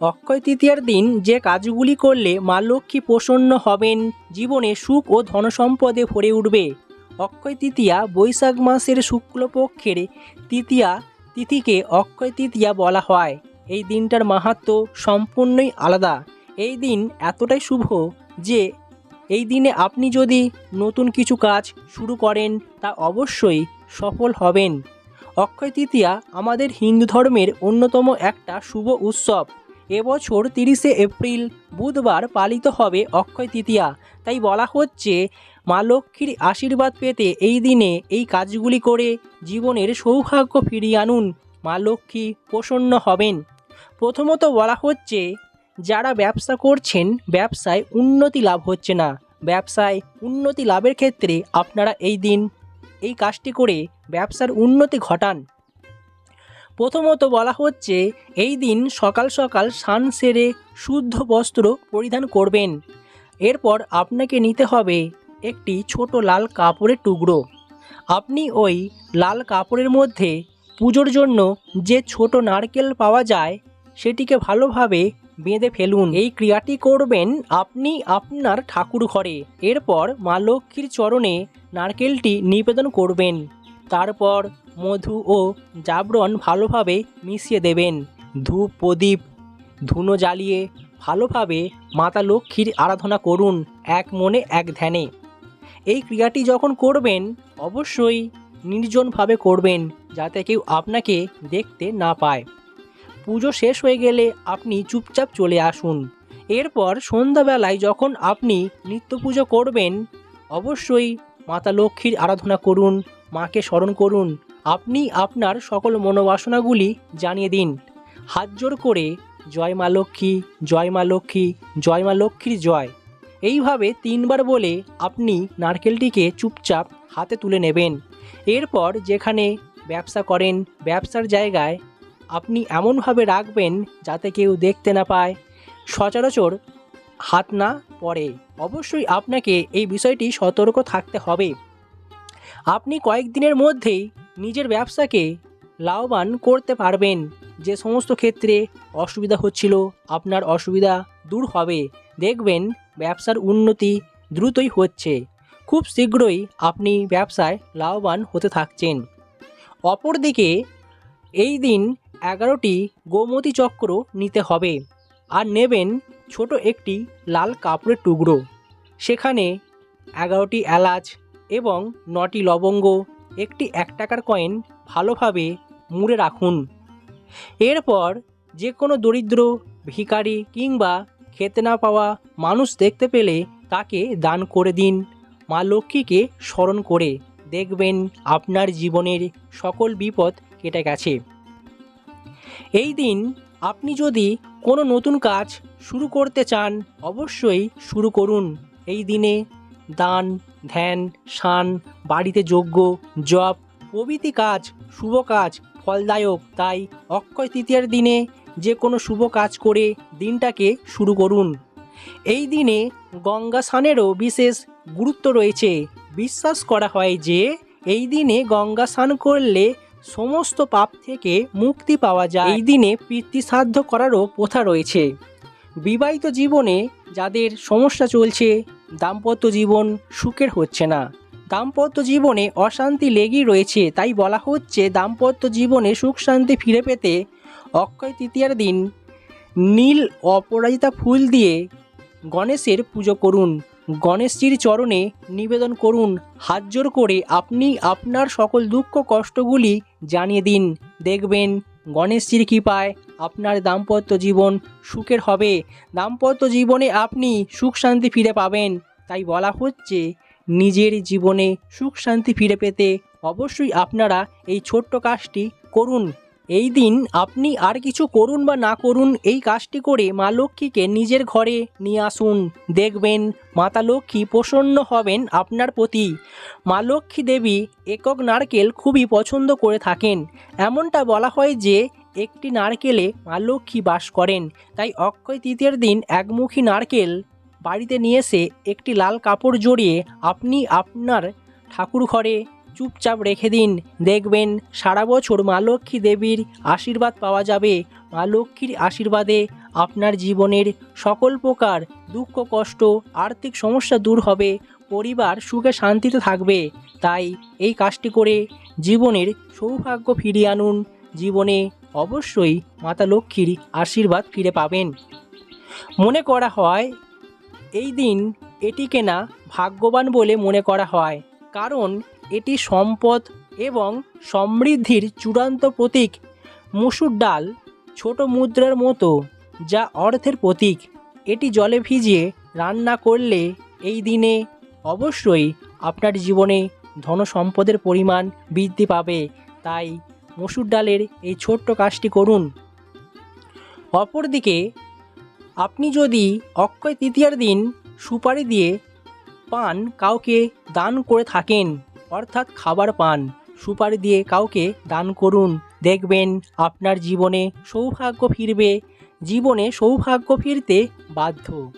অক্ষয় তৃতীয়ার দিন যে কাজগুলি করলে মা লক্ষ্মী প্রসন্ন হবেন, জীবনে সুখ ও ধনসম্পদে ভরে উঠবে। অক্ষয় তৃতীয়া বৈশাখ মাসের শুক্লপক্ষের তৃতীয়া তিথিকে অক্ষয় তৃতীয়া বলা হয়। এই দিনটার মাহাত্ম্য সম্পূর্ণই আলাদা। এই দিন এতটাই শুভ যে, এই দিনে আপনি যদি নতুন কিছু কাজ শুরু করেন, তা অবশ্যই সফল হবেন। অক্ষয় তৃতীয়া আমাদের হিন্দু ধর্মের অন্যতম একটা শুভ উৎসব। এবছর তিরিশে এপ্রিল বুধবার পালিত হবে অক্ষয় তৃতীয়া। তাই বলা হচ্ছে, মা লক্ষ্মীর আশীর্বাদ পেতে এই দিনে এই কাজগুলি করে জীবনের সৌভাগ্য ফিরিয়ে আনুন। মা লক্ষ্মী প্রসন্ন হবেন। প্রথমত বলা হচ্ছে, যারা ব্যবসা করছেন, ব্যবসায় উন্নতি লাভ হচ্ছে না। ব্যবসায় উন্নতি লাভের ক্ষেত্রে আপনারা এই দিন এই কাজটি করে ব্যবসার উন্নতি ঘটান। প্রথমত বলা হচ্ছে, এই দিন সকাল সকাল সান সেরে শুদ্ধ বস্ত্র পরিধান করবেন। এরপর আপনাকে নিতে হবে একটি ছোট লাল কাপড়ের টুকরো। আপনি ওই লাল কাপড়ের মধ্যে পুজোর জন্য যে ছোট নারকেল পাওয়া যায়, সেটিকে ভালোভাবে বেঁধে ফেলুন। এই ক্রিয়াটি করবেন আপনি আপনার ঠাকুর ঘরে। এরপর মা লক্ষ্মীর চরণে নারকেলটি নিবেদন করবেন। তারপর মধু ও জাবরণ ভালোভাবে মিশিয়ে দেবেন। ধূপ প্রদীপ, ধুনো জ্বালিয়ে ভালোভাবে মাতা লক্ষ্মীর আরাধনা করুন এক মনে এক ধ্যানে। এই ক্রিয়াটি যখন করবেন, অবশ্যই নির্জনভাবে করবেন যাতে কেউ আপনাকে দেখতে না পায়। পুজো শেষ হয়ে গেলে আপনি চুপচাপ চলে আসুন। এরপর সন্ধ্যাবেলায় যখন আপনি নিত্য পুজো করবেন, অবশ্যই মাতা লক্ষ্মীর আরাধনা করুন, মাকে স্মরণ করুন। আপনি আপনার সকল মনোবাসনাগুলি জানিয়ে দিন। হাত জোর করে, জয় মা লক্ষ্মী, জয় মা লক্ষ্মী, জয় মা লক্ষ্মীর জয়। এইভাবে তিনবার বলে আপনি নারকেলটিকে চুপচাপ হাতে তুলে নেবেন। এরপর যেখানে ব্যবসা করেন, ব্যবসার জায়গায় আপনি এমনভাবে রাখবেন যাতে কেউ দেখতে না পায়। সচরাচর হাত না পড়ে। অবশ্যই আপনাকে এই বিষয়টি সতর্ক থাকতে হবে। আপনি কয়েকদিনের মধ্যেই নিজের ব্যবসাকে লাভবান করতে পারবেন। যে সমস্ত ক্ষেত্রে অসুবিধা হচ্ছিল, আপনার অসুবিধা দূর হবে। দেখবেন ব্যবসার উন্নতি দ্রুতই হচ্ছে। খুব শীঘ্রই আপনি ব্যবসায় লাভবান হতে থাকছেন। অপরদিকে, এই দিন এগারোটি গোমতী চক্র নিতে হবে। আর নেবেন ছোট একটি লাল কাপড়ের টুকরো। সেখানে এগারোটি এলাচ এবং নটি লবঙ্গ, একটি এক টাকার কয়েন ভালোভাবে মুড়ে রাখুন। এরপর যে কোনো দরিদ্র, ভিখারি কিংবা খেতে না পাওয়া মানুষ দেখতে পেলে তাকে দান করে দিন। মা লক্ষ্মীকে স্মরণ করে দেখবেন আপনার জীবনের সকল বিপদ কেটে গেছে। এই দিন আপনি যদি কোনো নতুন কাজ শুরু করতে চান, অবশ্যই শুরু করুন। এই দিনে দান, ধ্যান শান বাড়িতে যজ্ঞ, জপ, প্রভৃতি কাজ, শুভ কাজ, ফলদায়ক। তাই অক্ষয় তৃতীয়ার দিনে যে কোনো শুভ কাজ করে দিনটাকে শুরু করুন। এই দিনে গঙ্গা স্নানেরও বিশেষ গুরুত্ব রয়েছে। বিশ্বাস করা হয় যে, এই দিনে গঙ্গা স্নান করলে সমস্ত পাপ থেকে মুক্তি পাওয়া যায়। এই দিনে পিতৃশ্রাদ্ধ করারও প্রথা রয়েছে। বিবাহিত জীবনে যাদের সমস্যা চলছে, দাম্পত্য জীবন সুখের হচ্ছে না। দাম্পত্য জীবনে অশান্তি লেগেই রয়েছে, তাই বলা হচ্ছে দাম্পত্য জীবনে সুখ শান্তি ফিরে পেতে অক্ষয় তৃতীয়ার দিন নীল অপরাজিতা ফুল দিয়ে গণেশের পুজো করুন। গণেশজির চরণে নিবেদন করুন। হাত জোর করে আপনি আপনার সকল দুঃখ কষ্টগুলি জানিয়ে দিন। দেখবেন গণেশজির কৃপায় আপনার দাম্পত্য জীবন সুখের হবে। দাম্পত্য জীবনে আপনি সুখ শান্তি ফিরে পাবেন। তাই বলা হচ্ছে, নিজের জীবনে সুখ শান্তি ফিরে পেতে অবশ্যই আপনারা এই ছোট্ট কাজটি করুন। এই দিন আপনি আর কিছু করুন বা না করুন, এই কাজটি করে মা লক্ষ্মীকে নিজের ঘরে নিয়ে আসুন। দেখবেন মাতা লক্ষ্মী প্রসন্ন হবেন আপনার প্রতি। মা লক্ষ্মী দেবী একক নারকেল খুবই পছন্দ করে থাকেন। এমনটা বলা হয় যে, একটি নারকেলে মা লক্ষ্মী বাস করেন। তাই অক্ষয় তৃতীয়ার দিন একমুখী নারকেল বাড়িতে নিয়ে এসে একটি লাল কাপড় জড়িয়ে আপনি আপনার ঠাকুর ঘরে চুপচাপ রেখে দিন। দেখবেন সারা বছর মা লক্ষ্মী দেবীর আশীর্বাদ পাওয়া যাবে। মা লক্ষ্মীর আশীর্বাদে আপনার জীবনের সকল প্রকার দুঃখ, কষ্ট, আর্থিক সমস্যা দূর হবে। পরিবার সুখে শান্তিতে থাকবে। তাই এই কাজটি করে জীবনের সৌভাগ্য ফিরিয়ে আনুন। জীবনে অবশ্যই মাতা লক্ষ্মীর আশীর্বাদ ফিরে পাবেন। মনে করা হয়, এই দিন এটিকে না ভাগ্যবান বলে মনে করা হয়। কারণ এটি সম্পদ এবং সমৃদ্ধির চূড়ান্ত প্রতীক। মুসুর ডাল ছোট মুদ্রার মতো, যা অর্থের প্রতীক। এটি জলে ভিজিয়ে রান্না করলে এই দিনে অবশ্যই আপনার জীবনে ধন সম্পদের পরিমাণ বৃদ্ধি পাবে। তাই মসুর ডালের এই ছোট্ট কাজটি করুন। অপরদিকে, আপনি যদি অক্ষয় তৃতীয়ার দিন সুপারি দিয়ে পান, কাউকে দান করে থাকেন। অর্থাৎ খাবার পান। সুপারি দিয়ে কাউকে দান করুন। দেখবেন আপনার জীবনে সৌভাগ্য ফিরবে। জীবনে সৌভাগ্য ফিরতে বাধ্য।